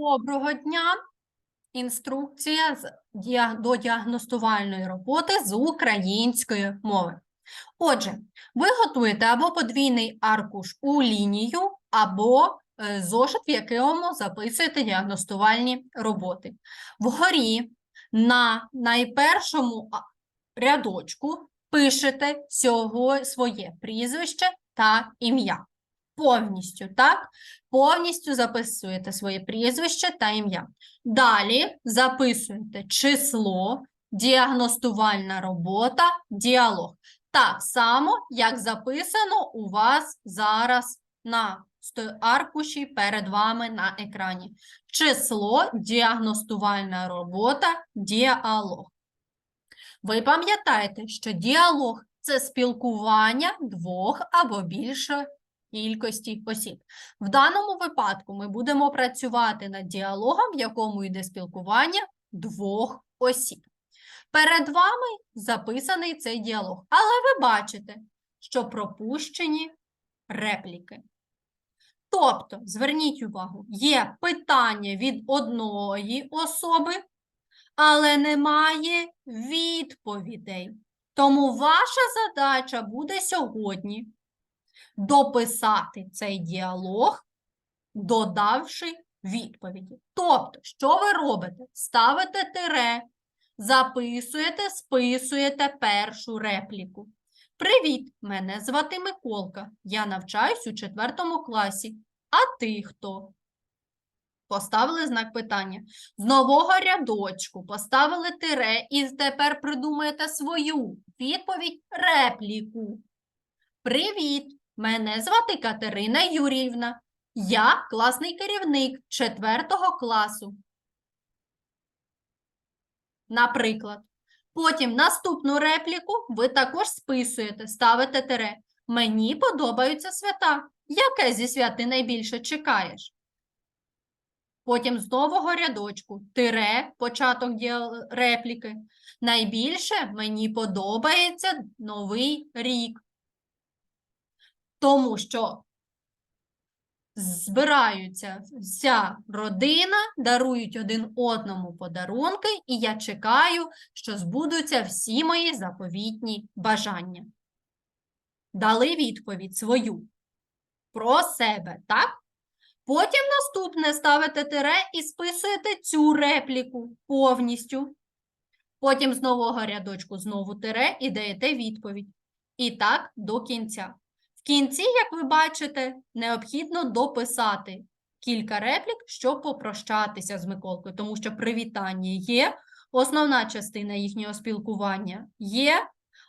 Доброго дня! Інструкція до діагностувальної роботи з української мови. Отже, ви готуєте або подвійний аркуш у лінію, або е, зошит, в якому записуєте діагностувальні роботи. Вгорі на найпершому рядочку пишете своє прізвище та ім'я. Повністю, так? Повністю записуєте своє прізвище та ім'я. Далі записуєте число, діагностувальна робота, діалог. Так само, як записано у вас зараз на аркуші перед вами на екрані. Число, діагностувальна робота, діалог. Ви пам'ятаєте, що діалог це спілкування двох або більше кількості осіб. В даному випадку ми будемо працювати над діалогом, в якому йде спілкування двох осіб. Перед вами записаний цей діалог, але ви бачите, що пропущені репліки. Тобто, зверніть увагу, є питання від одної особи, але немає відповідей. Тому ваша задача буде сьогодні дописати цей діалог, додавши відповіді. Тобто, що ви робите? Ставите тире, записуєте, списуєте першу репліку. Привіт, мене звати Миколка. Я навчаюсь у четвертому класі. А ти хто? Поставили знак питання. З нового рядочку поставили тире і тепер придумаєте свою відповідь репліку. Привіт! Мене звати Катерина Юріївна. Я класний керівник 4 класу. Наприклад. Потім наступну репліку ви також списуєте, ставите тире. Мені подобаються свята. Яке зі свят ти найбільше чекаєш? Потім з нового рядочку тире, початок репліки. Найбільше мені подобається Новий рік. Тому що збираються вся родина, дарують один одному подарунки, і я чекаю, що збудуться всі мої заповітні бажання. Дали відповідь свою про себе, так? Потім наступне ставите тире і списуєте цю репліку повністю. Потім з нового рядочку знову тире і даєте відповідь. І так до кінця. В кінці, як ви бачите, необхідно дописати кілька реплік, щоб попрощатися з Миколкою, тому що привітання є, основна частина їхнього спілкування є,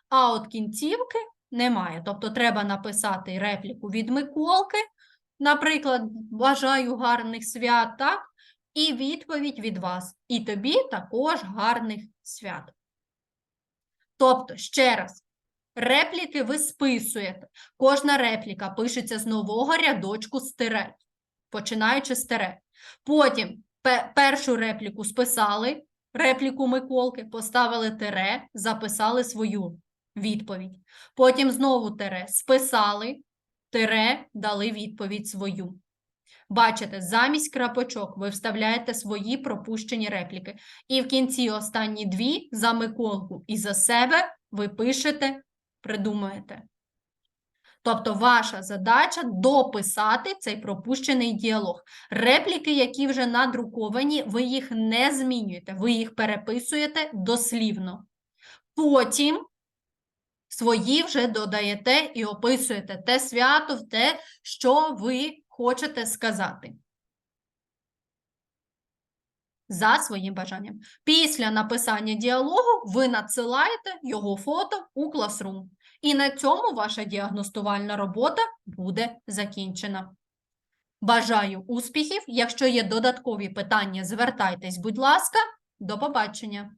а от кінцівки немає. Тобто треба написати репліку від Миколки, наприклад, бажаю гарних свят, так? І відповідь від вас. І тобі також гарних свят. Тобто, ще раз, репліки ви списуєте. Кожна репліка пишеться з нового рядочку з тире, починаючи з тире. Потім першу репліку списали, репліку Миколки, поставили тире, записали свою відповідь. Потім знову тире, списали, тире, дали відповідь свою. Бачите, замість крапочок ви вставляєте свої пропущені репліки. І в кінці останні дві за Миколку і за себе ви пишете, придумаєте. Тобто ваша задача дописати цей пропущений діалог. Репліки, які вже надруковані, ви їх не змінюєте, ви їх переписуєте дослівно. Потім свої вже додаєте і описуєте те свято, те, що ви хочете сказати. За своїм бажанням. Після написання діалогу ви надсилаєте його фото у Classroom. І на цьому ваша діагностувальна робота буде закінчена. Бажаю успіхів! Якщо є додаткові питання, звертайтесь, будь ласка. До побачення!